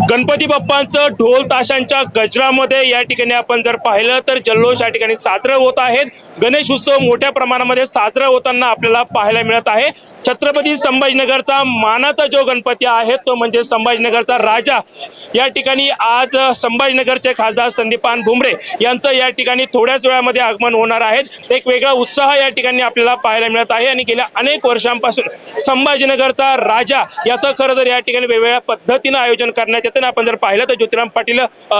गणपती बाप्पांचं ढोल ताशांच्या गजरामध्ये या ठिकाणी आपण जर पाहिलं तर जल्लोष या ठिकाणी साजरं होत आहेत. गणेश उत्सव मोठ्या प्रमाणामध्ये साजरा होताना आपल्याला पाहायला मिळत आहे. छत्रपती संभाजीनगरचा मानाचा जो गणपती आहे तो म्हणजे संभाजीनगरचा राजा या ठिकाणी आज संभाजीनगरचे खासदार संदीपान भुमरे यांचं या ठिकाणी थोड्याच वेळामध्ये आगमन होणार आहे. एक वेगळा उत्साह या ठिकाणी आपल्याला पाहायला मिळत आहे आणि गेल्या अनेक वर्षांपासून संभाजीनगरचा राजा याचं खरं तर या ठिकाणी वेगवेगळ्या पद्धतीनं आयोजन करण्यात येतं. आपण जर पाहिलं तर ज्योतिराम पाटील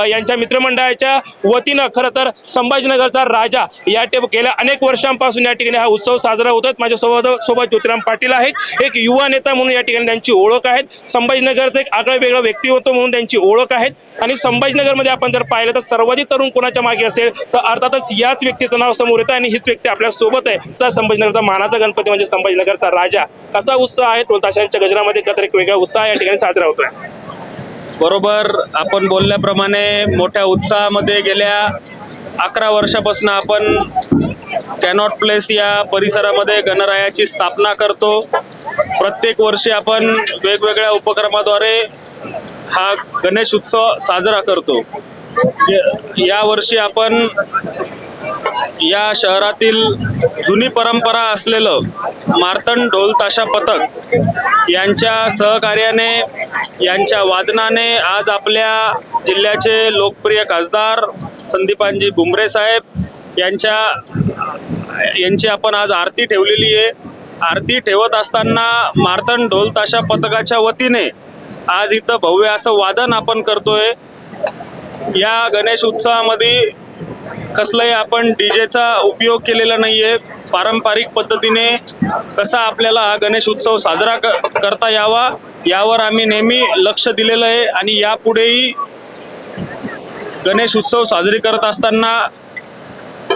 यांच्या मित्रमंडळाच्या वतीनं खरं तर संभाजीनगरचा राजा या टे गेल्या अनेक वर्षांपासून या ठिकाणी हा उत्सव साजरा होतोय माझ्यासोबत सोबत ज्योतिराम पाटील आहेत. एक युवा नेता म्हणून या ठिकाणी त्यांची ओळख आहे संभाजीनगरचं एक आगळं वेगळं व्यक्ती होतं म्हणून त्यांची ओळख आहे आणि संभाजीनगरमध्ये आपण जर पाहिलं तर सर्वाधिक तरुण कोणाच्या मागे असेल तर अर्थातच याच व्यक्तीचं नाव समोर येतं आणि हीच व्यक्ती आपल्यासोबत आहे. तर संभाजीनगरचा मानाचा गणपती म्हणजे संभाजीनगरचा राजा. कसा उत्साह आहे? टोलताशांच्या गजरामध्ये एकत्र एक वेगळा उत्साह या ठिकाणी साजरा होतोय. बरोबर आपण बोलल्याप्रमाणे मोठ्या उत्साहामध्ये गेल्या अकरा वर्षापासून आपण कॅनॉट प्लेस या परिसरामध्ये गणरायाची स्थापना करतो. प्रत्येक वर्षी आपण वेगवेगळ्या उपक्रमाद्वारे हा गणेश उत्सव साजरा करतो. या- यावर्षी आपण या शहरातील जुनी परंपरा असलेलं मार्तंड ढोल ताशा पथक यांच्या सहकार्याने यांच्या वादनाने आज आपल्या जिल्ह्याचे लोकप्रिय खासदार संदीपानजी बुमरे साहेब यांच्या यांची आपण आज आरती ठेवलेली आहे. आरती ठेवत असताना मार्तंड ढोल ताशा पथकाच्या वतीने आज इथं भव्य असं वादन आपण करतोय. या गणेश उत्सवामध्ये कसलाही आपण डीजेचा उपयोग केलेला नाहीये. पारंपरिक पद्धतीने कसा आपल्याला हा गणेश उत्सव साजरा क- करता यावा यावर आम्ही नेहमी लक्ष दिलेलं आहे आणि यापुढेही गणेश उत्सव साजरी करत असताना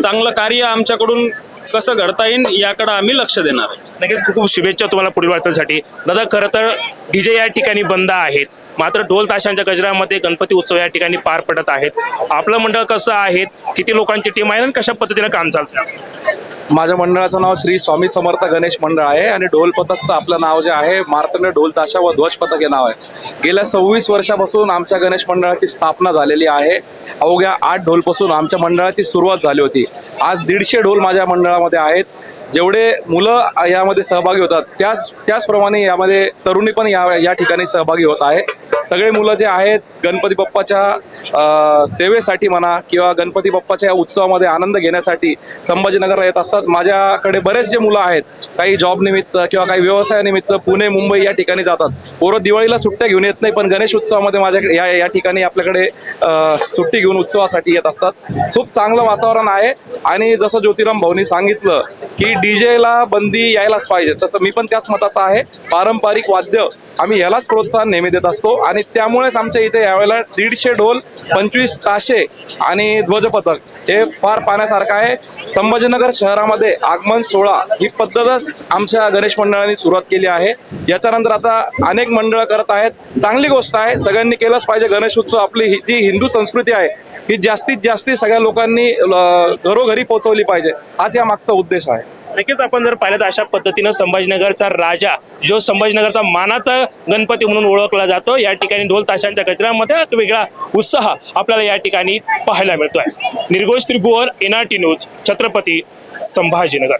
चांगलं कार्य आमच्याकडून कसं घडता येईल याकडे आम्ही लक्ष देणार आहे नक्कीच खूप खूप शुभेच्छा तुम्हाला पुढील वाटण्यासाठी दादा खरं तर डीजे या ठिकाणी बंद आहेत. मात्र ढोल ताशांच्या गजरामध्ये गणपती उत्सव या ठिकाणी पार पडत आहेत. आपलं मंडळ कसं आहे किती लोकांची टीम आहे आणि कशा पद्धतीने काम चालतं माझ्या मंडळाचं नाव श्री स्वामी समर्थ गणेश मंडळ आहे आणि ढोल पथकचं आपलं नाव जे आहे मार्तंड ढोल ताशा व ध्वज पथक हे नाव आहे. गेल्या सव्वीस वर्षापासून आमच्या गणेश मंडळाची स्थापना झालेली आहे. अवघ्या आठ ढोलपासून आमच्या मंडळाची सुरुवात झाली होती. आज दीडशे ढोल माझ्या मंडळामध्ये आहेत. जेवढे मुलं यामध्ये सहभागी होतात त्याच त्याचप्रमाणे यामध्ये तरुणी पण या या ठिकाणी सहभागी होत आहे. सगळे मुलं जे आहेत गणपती बाप्पाच्या सेवेसाठी म्हणा किंवा गणपती बाप्पाच्या या उत्सवामध्ये आनंद घेण्यासाठी संभाजीनगरला येत असतात. माझ्याकडे बरेच जे मुलं आहेत काही जॉब निमित्त किंवा काही व्यवसायानिमित्त पुणे मुंबई या ठिकाणी जातात. पोरं दिवाळीला सुट्ट्या घेऊन येत नाही पण गणेश उत्सवामध्ये माझ्याकडे या या ठिकाणी आपल्याकडे सुट्टी घेऊन उत्सवासाठी येत असतात. खूप चांगलं वातावरण आहे आणि जसं ज्योतिराम भाऊनी सांगितलं की डीजेला बंदी यायलाच पाहिजे. तसं मी पण त्याच मताचा आहे. पारंपरिक वाद्य आम्ही यालाच प्रोत्साहन नेहमी देत असतो. आणि त्यामुळेच आमच्या इथे यावेळेला दीडशे ढोल पंचवीस ताशे आणि ध्वजपथक हे फार पाहण्यासारखं आहे. संभाजीनगर शहरामध्ये आगमन सोहळा ही पद्धतच आमच्या गणेश मंडळाने सुरुवात केली आहे. याच्यानंतर आता अनेक मंडळं करत आहेत. चांगली गोष्ट आहे. सगळ्यांनी केलंच पाहिजे. गणेश उत्सव आपली ही जी हिंदू संस्कृती आहे ही जास्तीत जास्ती सगळ्या लोकांनी ल- घरोघरी पोहोचवली पाहिजे. हाच या मागचा उद्देश आहे. नक्कीच आपण जर पाहिलं तर अशा पद्धतीनं संभाजीनगरचा राजा जो संभाजीनगरचा मानाचा गणपती म्हणून ओळखला जातो या ठिकाणी ढोल ताशांच्या गजरामध्ये एक वेगळा उत्साह आपल्याला या ठिकाणी पाहायला मिळतोय. Nirghosh Tribhuvan NRT news Chhatrapati Sambhajinagar.